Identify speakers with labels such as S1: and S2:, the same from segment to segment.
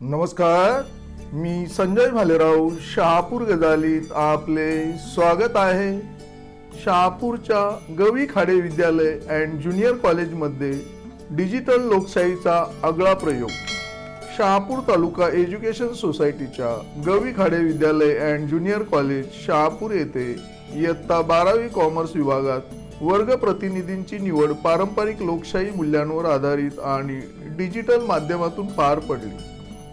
S1: नमस्कार मी संजय भालेराव शहापूर गजालीत आपले स्वागत आहे. शहापूरच्या गवी खाडे विद्यालय अँड ज्युनियर कॉलेजमध्ये डिजिटल लोकशाहीचा आगळा प्रयोग. शहापूर तालुका एज्युकेशन सोसायटीच्या गवी खाडे विद्यालय अँड ज्युनियर कॉलेज शहापूर येथे इयत्ता बारावी कॉमर्स विभागात वर्ग प्रतिनिधींची निवड पारंपरिक लोकशाही मूल्यांवर आधारित आणि डिजिटल माध्यमातून पार पडली.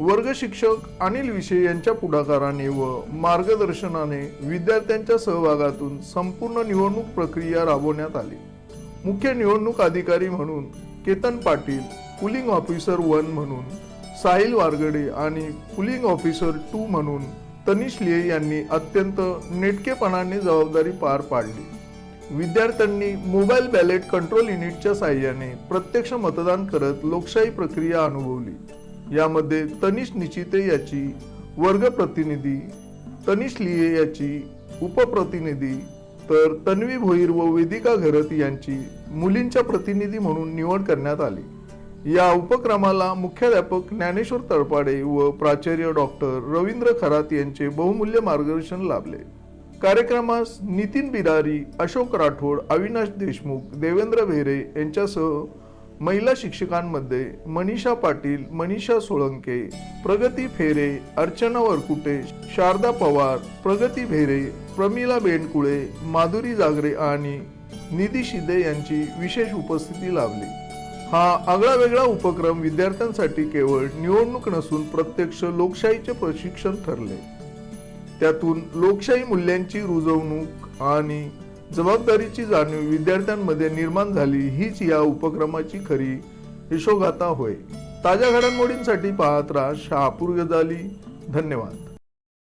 S1: वर्ग शिक्षक अनिल विषय यांच्या पुढाकाराने व मार्गदर्शनाने विद्यार्थ्यांच्या सहभागातून संपूर्ण निवडणूक प्रक्रिया राबवण्यात आली. मुख्य निवडणूक अधिकारी म्हणून Ketan Patil polling officer one म्हणून साहिल वारगडे आणि पुलिंग ऑफिसर टू म्हणून तनिष लिये यांनी अत्यंत नेटकेपणाने जबाबदारी पार पाडली. विद्यार्थ्यांनी मोबाईल बॅलेट कंट्रोल युनिटच्या साह्याने प्रत्यक्ष मतदान करत लोकशाही प्रक्रिया अनुभवली. यामध्ये तनिष निचिते याची वर्ग प्रतिनिधी तनिष लिये याची उपप्रतिनिधी तर तन्वी भोईर व वेदिका घरत यांची मुलींच्या प्रतिनिधी म्हणून निवड करण्यात आली. या उपक्रमाला मुख्याध्यापक ज्ञानेश्वर तळपाडे व प्राचार्य डॉक्टर रवींद्र खरात यांचे बहुमूल्य मार्गदर्शन लाभले. कार्यक्रमास नितीन बिरारी अशोक राठोड अविनाश देशमुख देवेंद्र भेरे यांच्यासह महिला शिक्षकांमध्ये मनीषा पाटील मनीषा सोळंके प्रगती फेरे अर्चना वरकुटे शारदा पवार प्रगती भेरे प्रमिला बेंडकुळे माधुरी जागरे आणि निधी शिदे यांची विशेष उपस्थिती लाभली. हा आगळा वेगळा उपक्रम विद्यार्थ्यांसाठी केवळ निवडणूक नसून प्रत्यक्ष लोकशाहीचे प्रशिक्षण ठरले. त्यातून लोकशाही मूल्यांची रुजवणूक आणि जबाबदारीची जाणीव विद्यार्थ्यांमध्ये निर्माण झाली हीच या उपक्रमाची खरी यशोगाथा होय. ताज्या घडामोडींसाठी पाहत राहा शहापूर गजाली. धन्यवाद.